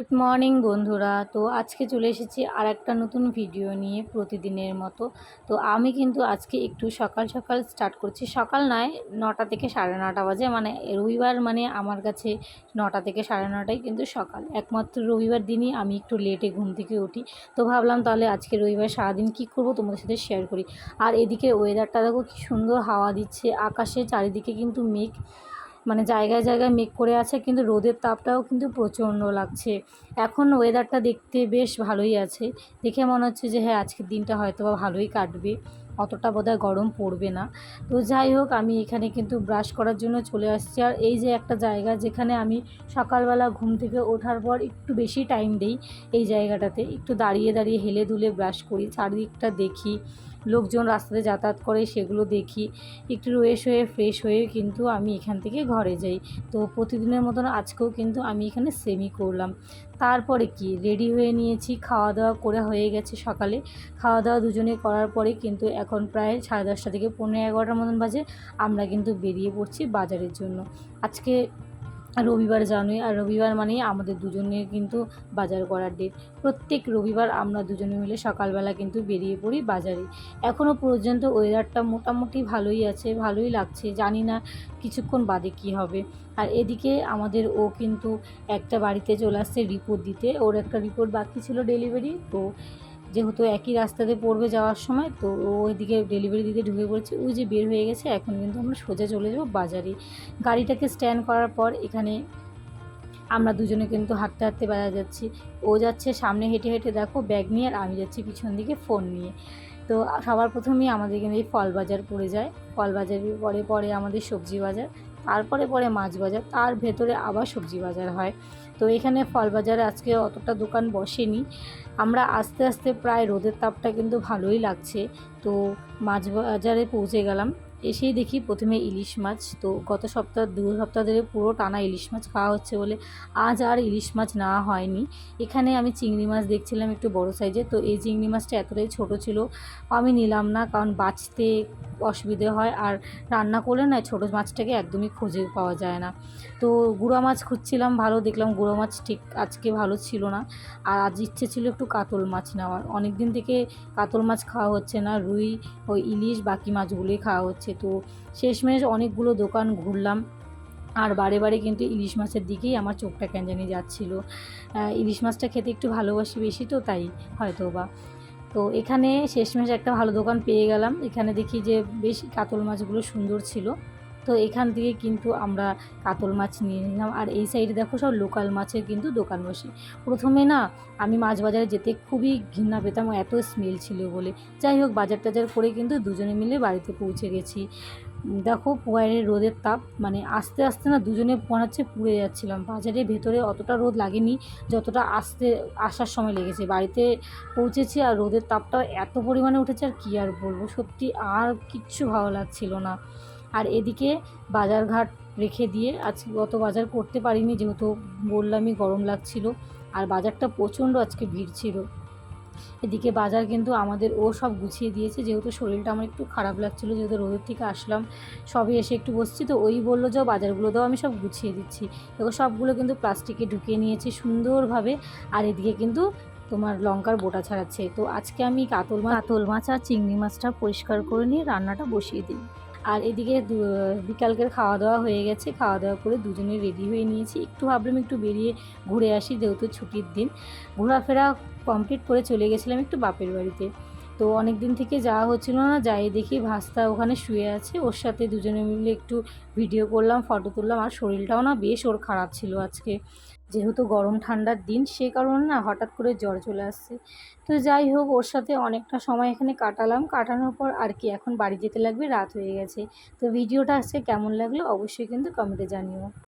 Good morning বন্ধুরা। তো আজকে চলে এসেছি আর একটা নতুন ভিডিও নিয়ে প্রতিদিনের মতো। তো আমি কিন্তু আজকে একটু সকাল সকাল স্টার্ট করছি। সকাল নয়, নটা থেকে সাড়ে নটা বাজে। মানে রবিবার মানে আমার কাছে নটা থেকে সাড়ে নটাই কিন্তু সকাল। একমাত্র রবিবার দিনই আমি একটু লেটে ঘুম থেকে উঠি। তো ভাবলাম তাহলে আজকে রবিবার সারাদিন কী করব তোমাদের সাথে শেয়ার করি। আর এদিকে ওয়েদারটা দেখো কী সুন্দর হাওয়া দিচ্ছে। আকাশে চারিদিকে কিন্তু মেঘ। মানে জায়গায় জায়গায় মেঘ করে আছে, কিন্তু রোদের তাপটাও কিন্তু প্রচণ্ড লাগছে। এখন ওয়েদারটা দেখতে বেশ ভালোই আছে। দেখে মনে হচ্ছে যে হ্যাঁ আজকের দিনটা হয়তো বা ভালোই কাটবে। অতটা বোধহয় গরম পড়বে না। তো যাই হোক, আমি এখানে কিন্তু ব্রাশ করার জন্য চলে আসছি। আর এই যে একটা জায়গা যেখানে আমি সকালবেলা ঘুম থেকে ওঠার পর একটু বেশি টাইম দিই, এই জায়গাটাতে। একটু দাঁড়িয়ে দাঁড়িয়ে হেলে দুলে ব্রাশ করি, চারিদিকটা দেখি। লোকজন রাস্তাতে যাতায়াত করে সেগুলো দেখি। একটু রয়েস হয়ে ফ্রেশ হয়ে কিন্তু আমি এখান থেকে ঘরে যাই। তো প্রতিদিনের মতন আজকেও কিন্তু আমি এখানে সেমি করলাম। তারপরে কি? রেডি হয়ে নিয়েছি খাওয়া দাওয়া করে হয়ে গেছে সকালে। খাওয়া দাওয়া দুজনে করার পরে কিন্তু এখন প্রায় সাড়ে দশটা থেকে পনেরো এগারোটার মতন বাজে। আমরা কিন্তু বেরিয়ে পড়ছি বাজারের জন্য। আজকে রবিবার জানুই, আর রবিবার মানেই আমাদের দুজনের কিন্তু বাজার করার ডেট প্রত্যেক রবিবার আমরা দুজনে মিলে সকালবেলা কিন্তু বেরিয়ে পড়ি বাজারে। এখনও পর্যন্ত ওয়েদারটা মোটামুটি ভালোই আছে, ভালোই লাগছে, জানি না কিছুক্ষণ বাদে কী হবে। আর এদিকে আমাদের ও কিন্তু একটা বাড়িতে চলে আসছে রিপোর্ট দিতে। ওর একটা রিপোর্ট বাকি ছিল ডেলিভারি তো যেহেতু একই রাস্তাতে পড়বে যাওয়ার সময়, তো ও ওইদিকে ডেলিভারি দিতে ঢুকে পড়েছে। ওই যে বের হয়ে গেছে, এখন কিন্তু আমরা সোজা চলে যাব বাজারে। গাড়িটাকে স্ট্যান্ড করার পর এখানে আমরা দুজনে কিন্তু হাঁটতে হাঁটতে বাজার যাচ্ছি। ও যাচ্ছে সামনে হেঁটে হেঁটে দেখো ব্যাগ নিয়ে, আর আমি যাচ্ছি পিছন দিকে ফোন নিয়ে। তো সবার প্রথমেই আমাদের এখানে এই ফল বাজার পড়ে যায়। ফল বাজারের পরে পরে আমাদের সবজি বাজার। তারপরে পরে মাছ বাজার, তার ভেতরে আবার সবজি বাজার হয়। তো এখানে ফল বাজারে আজকে অতটা দোকান বসেনি। আমরা আস্তে আস্তে প্রায় রোদের তাপটা কিন্তু ভালোই লাগছে। তো মাছ বাজারে পৌঁছে গেলাম। এসেই দেখি প্রথমে ইলিশ মাছ। তো গত সপ্তাহ, দু সপ্তাহ ধরে পুরো টানা ইলিশ মাছ খাওয়া হচ্ছে বলে আজ আর ইলিশ মাছ নেওয়া হয়নি। এখানে আমি চিংড়ি মাছ দেখছিলাম একটু বড় সাইজে তো এই চিংড়ি মাছটা এতটাই ছোট ছিল, আমি নিলাম না। কারণ বাঁচতে অসুবিধে হয় আর রান্না করলে না ছোটো মাছটাকে একদমই খুঁজে পাওয়া যায় না। তো গুঁড়া মাছ খুঁজছিলাম, ভালো দেখলাম গুঁড়ো মাছ ঠিক আজকে ভালো ছিল না। আর আজ ইচ্ছে ছিল একটু কাতল মাছ নেওয়ার। অনেক দিন থেকে কাতল মাছ খাওয়া হচ্ছে না, রুই ওই ইলিশ বাকি মাছগুলোই খাওয়া হচ্ছে। তো শেষমেশ অনেকগুলো দোকান ঘুরলাম আর বারে বারে কিন্তু ইলিশ মাছের দিকেই আমার চোখটা কেন জানি যাচ্ছিল। ইলিশ মাছটা খেতে একটু ভালোবাসি বেশি তো তাই হয়তো বা তো এখানে শেষমেশ একটা ভালো দোকান পেয়ে গেলাম। এখানে দেখি যে বেশ কাতল মাছগুলো সুন্দর ছিল। তো এখান থেকে কিন্তু আমরা কাতল মাছ নিয়ে নিলাম। আর এই সাইডে দেখো সব লোকাল মাছের কিন্তু দোকান বসে। প্রথমে না আমি মাছ বাজারে যেতে খুবই ঘৃণা পেতাম এত স্মেল ছিল বলে। যাই হোক বাজার টাজার করে কিন্তু দুজনে মিলে বাড়িতে পৌঁছে গেছি। দেখো পুয়ারের রোদের তাপ মানে আস্তে আস্তে না দুজনে হচ্ছে পুড়ে যাচ্ছিলাম। বাজারের ভেতরে অতটা রোদ লাগেনি, যতটা আসতে আসার সময় লেগেছে। বাড়িতে পৌঁছেছি আর রোদের তাপটাও এত পরিমাণে উঠেছে আর কী আর বলব? সত্যি আর কিচ্ছু ভালো লাগছিল না। আর এদিকে বাজারঘাট রেখে দিয়ে আজকে গত বাজার করতে পারিনি, যেহেতু বললামই গরম লাগছিল। আর বাজারটা প্রচণ্ড আজকে ভিড় ছিল। এদিকে বাজার কিন্তু আমাদের ও সব গুছিয়ে দিয়েছে, যেহেতু শরীরটা আমার একটু খারাপ লাগছিল, যেহেতু রোদের থেকে আসলাম, সবই এসে একটু বসছি, তো ওই বলল যাও বাজারগুলো দাও আমি সব গুছিয়ে দিচ্ছি। দেখো সবগুলো কিন্তু প্লাস্টিকে ঢুকিয়ে নিয়েছি সুন্দরভাবে, আর এদিকে কিন্তু তোমার লঙ্কার বোটা ছাড়াচ্ছে। তো আজকে আমি কাতল মাছ কাতল মাছ আর চিংড়ি মাছটা পরিষ্কার করে নিয়ে রান্নাটা বসিয়ে দিই। আর এদিকে বিকালকের খাওয়া দাওয়া হয়ে গেছে। খাওয়া দাওয়া করে দুজনে রেডি হয়ে নিয়েছি। একটু ভাবলাম একটু বেরিয়ে ঘুরে আসি, যেহেতু ছুটির দিন। ঘোরাফেরা কমপ্লিট করে চলে গেছিলাম একটু বাপের বাড়িতে। তো অনেক দিন থেকে যাওয়া হচ্ছিল না, যাই দেখি ভাস্তা ওখানে শুয়ে আছে। ওর সাথে দুজনে মিলে একটু ভিডিও করলাম ফটো তুললাম, আর শরীরটাও না বেশ ওর খারাপ ছিল আজকে। যেহেতু গরম ঠান্ডার দিন, সে কারণে না হঠাৎ করে জ্বর চলে আসছে। তো যাই হোক, ওর সাথে অনেকটা সময় এখানে কাটালাম। কাটানোর পর আর কি, এখন বাড়ি যেতে লাগবে, রাত হয়ে গেছে। তো ভিডিওটা আজকে কেমন লাগল, অবশ্যই কিন্তু কমেন্টে জানিও।